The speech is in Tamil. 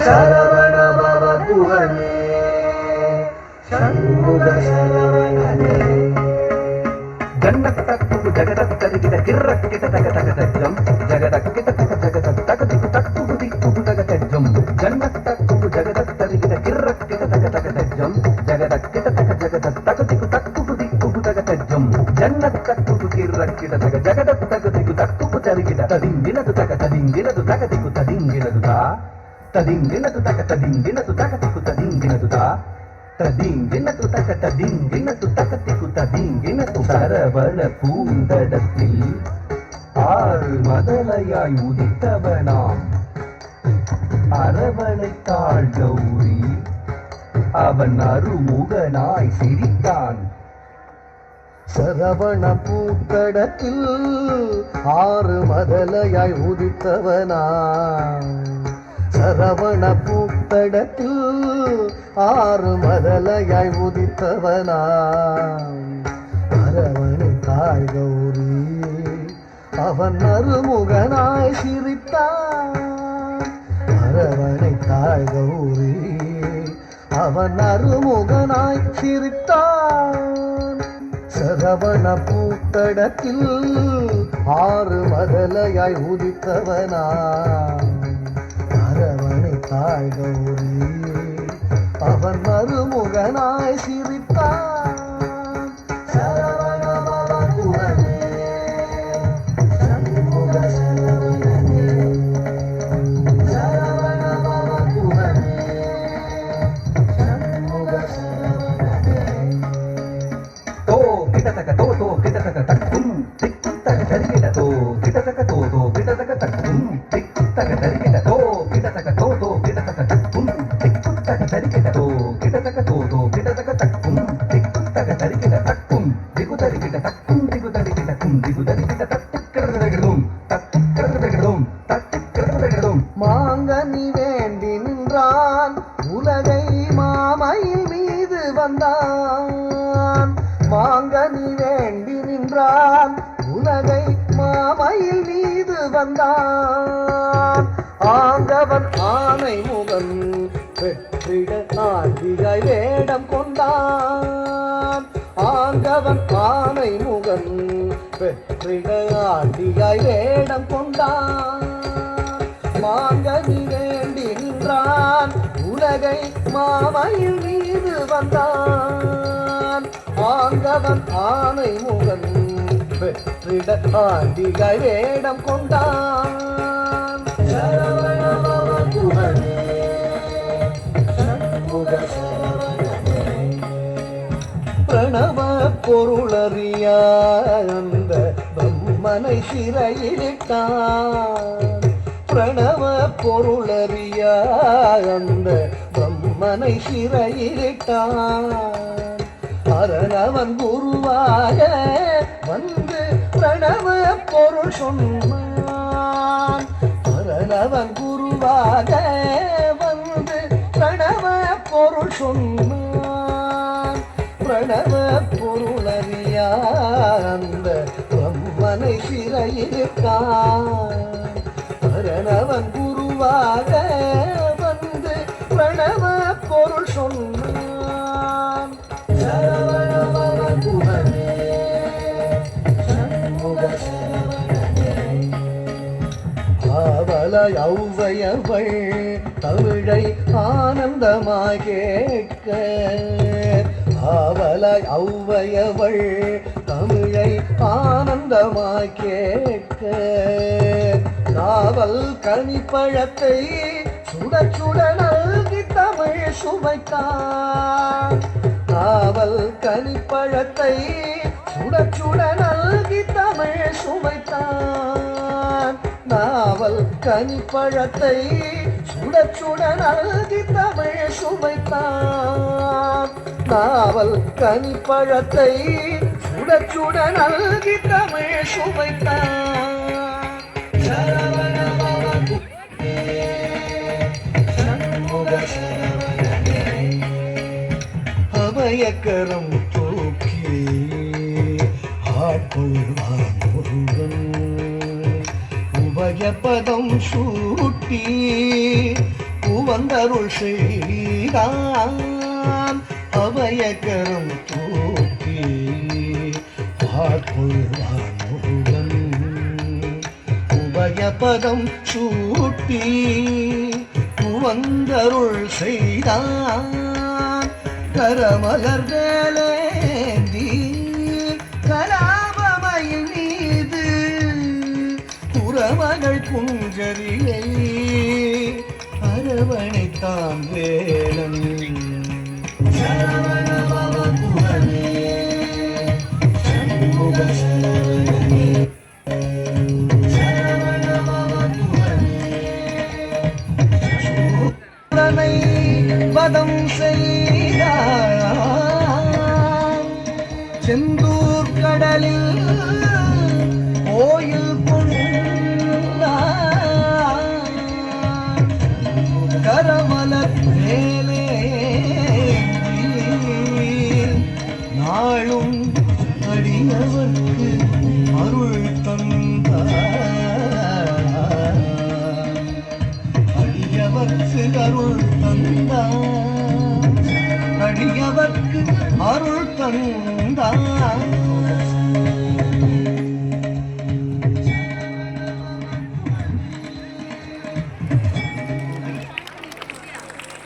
శరవణ భవ భువనే షణ్ముఖ శరవణనే గండకు జగదకు తరిగిన గిర్రక్కిత తగ తగ తజ్జం జగదక్కిత తగ తగ తగ తగ దిగు తక్కువ దిక్కుకు తగ తజ్జం గండకు తక్కువ జగదకు తరిగిన గిర్రక్కిత తగ తగ తజ్జం జగదక్కిత తగ జగద తగ దిగు తక్కువ దిక్కుకు తగ తజ్జం జన్నకు తక్కువ గిర్రక్కిత తగ జగదకు తగ దిగు తక్కువ తరిగిన తదింగినదు తగ తదింగినదు తగ దిగు తదింగినదు తా తదింగిన తుతక తదింగిన తుతక తికు తదింగిన తుత తదింగిన తుతక తదింగిన తుతక తికు తదింగిన సరవణ பூந்தடத்தில் ஆறு மதலையாய் உதித்தவனாம் அரவணைத்தாள் கௌரி அவன் அருமுகனாய் சிரித்தான். சரவண பூத்தடத்தில் ஆறு மதலையாய் உதித்தவனா சரவண பூத்தடத்தில் ஆறு மதலையாய் உதித்தவனா. அரவணை தாய் கௌரி அவன் அருமுகனாய் சிரித்தான். அரவணை தாய் கௌரி அவன் அருமுகனாய் சிரித்தான். சரவண பூத்தடத்தில் ஆறு மதலையாய் உதித்தவனா. தாய் கௌரி அவன் மருமுகனாய் சிரித்தான். சரவண பவகுவனே, சண்முக சரவணனே. சரவண பவகுவனே, சண்முக சரவணனே. தோ கிட்டத்தக்க தோ தோ கிட்டத்தக்க தட்டுக்கிறதும் தட்டுக்கிறதும் தட்டுக்கிறதும் மாங்கனி வேண்டி நின்றான் உலகை மாமையில் மீது வந்தான். மாங்கனி வேண்டி நின்றான் உலகை மாமையில் மீது வந்தான். ஆங்கவன் ஆனை முகன் வெற்றிட ஆண்டிகாய் வேடம் கொண்டான். ஆங்கவன் ஆனை முகன் வெற்றிட வேடம் கொண்டான். மாங்கனி வேண்டி நின்றான் உலகை மாமையில் மீது வந்தான். ஆங்கவன் ஆனை முகன் வெற்றிட வேடம் கொண்டான். பொருளறிய அந்த பிரம்மனை சிறையிலிட்டான் பிரணவ பொருளறிய அந்த பிரம்மனை சிறையிலிட்டான் அரணவன் குருவாக வந்து பிரணவ பொருள் சொன்னான். அரணவன் குருவாக வந்து பிரணவ பொருள் சொன்னான். பிரணவ அந்த பிரம்மனை சிறையிருக்கான். பிரணவன் குருவாக வந்து பிரணவ பொருள் சொன்னான் சரவணபவ குமரே, ஔவையவள் தமிழை ஆனந்தமாக கேட்க ஆவலாய் ஔவையவள் தமிழை ஆனந்தமாய் கேட்க. நாவல் கனிப்பழத்தை சுட சுட நல்கி தமிழ் சுவைத்தான் நாவல் கனிப்பழத்தை சுட சுட நல்கி தமிழ் சுவைத்தான் நாவல் கனிப்பழத்தை சுட சுட நல்கி தமிழ் சுவைத்தான் காவல் கனிப்பழத்தை சுட சுட நல்கி தமிழ் சுவைத்தான் சரவண அபயக்கரம் தூக்கி ஆட்கொள்வான் முருகன் உபயபதம் சூட்டி உவந்தருள் செய்தான் அபயகரம் தூக்கி ஆட்கொள்வான் முருகன் உபயபதம் சூட்டி வந்தருள் செய்தான் கரமலர் வேலேந்தி கலாபமயில் மீது புறமகள் புஞ்சரியை அரவணைத்தான் வேலன். வதம் செய்தார் செந்தூர் கடலில் நாளும் அடியவர்க்கு அருள் தந்தார். அடியவர்க்கு அருள் தந்தார். அடியவர்க்கு அருள் தந்தார்.